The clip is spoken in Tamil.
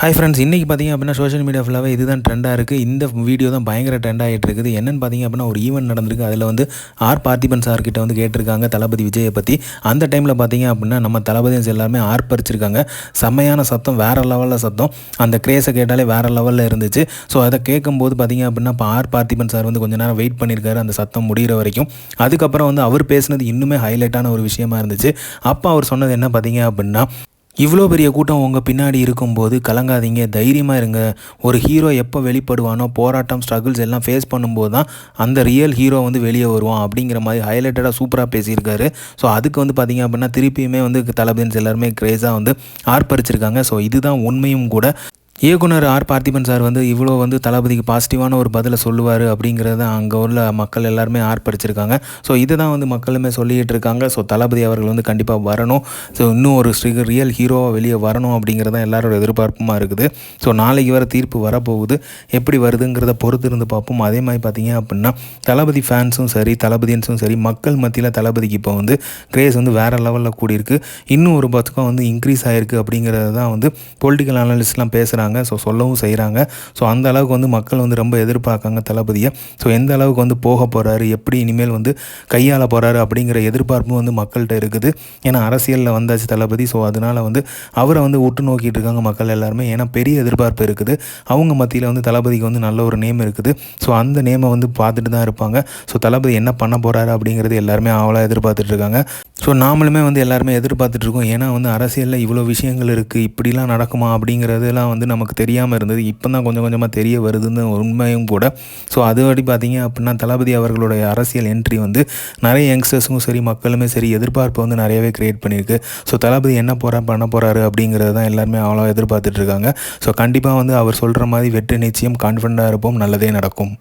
ஹாய் ஃப்ரெண்ட்ஸ் இன்றைக்கி பார்த்தீங்க அப்படின்னா சோஷியல் மீடியா ஃபுல்லாகவே இதுதான் ட்ரெண்டாக இருக்குது இந்த வீடியோ தான் பயங்கர ட்ரெண்ட் ஆகிட்டு இருக்குது. என்னென்னு பார்த்தீங்க அப்படின்னா ஒரு ஈவெண்ட் நடந்திருக்கு. அதில் வந்து ஆர் பார்த்திபன் சார்கிட்ட வந்து கேட்டிருக்காங்க தளபதி விஜயை பற்றி அந்த டைமில் பார்த்தீங்க அப்படின்னா நம்ம தளபதிஸ் எல்லாருமே ஆர்ப்பரிச்சிருக்காங்க. செம்மையான சத்தம் வேறு லெவலில் சத்தம். அந்த கிரேஸை கேட்டாலே வேறு லெவலில் இருந்துச்சு. ஸோ அதை கேட்கும்போது பார்த்தீங்க அப்படின்னா இப்போ ஆர் பார்த்திபன் சார் வந்து கொஞ்ச நேரம் வெயிட் பண்ணியிருக்காரு அந்த சத்தம் முடிகிற வரைக்கும். அதுக்கப்புறம் வந்து அவர் பேசினது இன்னுமே ஹைலைட்டான ஒரு விஷயமா இருந்துச்சு. அப்போ அவர் சொன்னது என்ன பார்த்தீங்க அப்படின்னா இவ்வளோ பெரிய கூட்டம் உங்கள் பின்னாடி இருக்கும்போது கலங்காதீங்க தைரியமாக இருங்க. ஒரு ஹீரோ எப்போ வெளிப்படுவானோ போராட்டம் ஸ்ட்ரகிள்ஸ் எல்லாம் ஃபேஸ் பண்ணும்போது தான் அந்த ரியல் ஹீரோ வந்து வெளியே வருவான் அப்படிங்கிற மாதிரி ஹைலைட்டடாக சூப்பராக பேசியிருக்காரு. ஸோ அதுக்கு வந்து பார்த்திங்க அப்படின்னா திருப்பியுமே வந்து தளபதின்ஸ் எல்லாருமே க்ரேஸாக வந்து ஆர்ப்பரிச்சிருக்காங்க. ஸோ இதுதான் உண்மையும் கூட. இயக்குனர் ஆர். பார்த்திபன் சார் வந்து இவ்வளோ வந்து தளபதிக்கு பாசிட்டிவான ஒரு பதிலை சொல்லுவார் அப்படிங்கிறத அங்கே உள்ள மக்கள் எல்லாருமே ஆர்ப்பரிச்சிருக்காங்க. ஸோ இதை தான் வந்து மக்களுமே சொல்லிகிட்டு இருக்காங்க ஸோ தளபதி அவர்கள் வந்து கண்டிப்பாக வரணும். ஸோ இன்னும் ஒரு ஸ்ரீ ரியல் ஹீரோவாக வெளியே வரணும் அப்படிங்கிறது தான் எல்லாரோட எதிர்பார்ப்புமாக இருக்குது. ஸோ நாளைக்கு வர தீர்ப்பு வரப்போகுது. எப்படி வருதுங்கிறத பொறுத்து இருந்து பார்ப்போம். அதே மாதிரி பார்த்தீங்க அப்படின்னா தளபதி ஃபேன்ஸும் சரி தளபதியன்ஸும் சரி மக்கள் மத்தியில் தளபதிக்கு இப்போ வந்து கிரேஸ் வந்து வேறு லெவலில் கூடியிருக்கு. இன்னும் ஒரு பக்கம் வந்து இன்க்ரீஸ் ஆகிருக்கு அப்படிங்கிறது தான் வந்து பொலிட்டிக்கல் அனாலிஸ்ட்லாம் பேசுகிறாங்க செய்கிறாங்க. ஸோ சொல்லவும் செய்கிறாங்க. ஸோ அந்த அளவுக்கு வந்து மக்கள் வந்து ரொம்ப எதிர்பார்க்காங்க தளபதியை. ஸோ எந்த அளவுக்கு வந்து போக போகிறாரு எப்படி இனிமேல் வந்து கையாள போகிறாரு அப்படிங்கிற எதிர்பார்ப்பும் வந்து மக்கள்கிட்ட இருக்குது. ஏன்னா அரசியலில் வந்தாச்சு தளபதி. ஸோ அதனால் வந்து அவரை வந்து உற்று நோக்கிட்டு இருக்காங்க மக்கள் எல்லாருமே. ஏன்னா பெரிய எதிர்பார்ப்பு இருக்குது. அவங்க மத்தியில் வந்து தளபதிக்கு வந்து நல்ல ஒரு நேம் இருக்குது. ஸோ அந்த நேமை வந்து பார்த்துட்டு தான் இருப்பாங்க. ஸோ தளபதி என்ன பண்ண போகிறாரு அப்படிங்கிறது எல்லாருமே அவளாக எதிர்பார்த்துட்டு இருக்காங்க. ஸோ நாமளுமே வந்து எல்லாருமே எதிர்பார்த்துட்ருக்கோம் ஏன்னா வந்து அரசியலில் இவ்வளோ விஷயங்கள் இருக்குது இப்படிலாம் நடக்குமா அப்படிங்கிறதுலாம் வந்து நமக்கு தெரியாமல் இருந்தது. இப்போ தான் கொஞ்சம் கொஞ்சமாக தெரிய வருதுன்னு உண்மையும் கூட. ஸோ அதுபடி பார்த்தீங்க அப்படின்னா தளபதி அவர்களுடைய அரசியல் என்ட்ரி வந்து நிறைய யங்ஸ்டர்ஸும் சரி மக்களுமே சரி எதிர்பார்ப்பு வந்து நிறையவே க்ரியேட் பண்ணியிருக்கு. ஸோ தளபதி என்ன போகிறார் பண்ண போகிறாரு அப்படிங்கிறது தான் எல்லாருமே அவ்வளோ எதிர்பார்த்துட்ருக்காங்க ஸோ கண்டிப்பாக வந்து அவர் சொல்கிற மாதிரி வெற்றி நிச்சயம் கான்ஃபிடண்ட்டாக இருப்போம் நல்லதே நடக்கும்.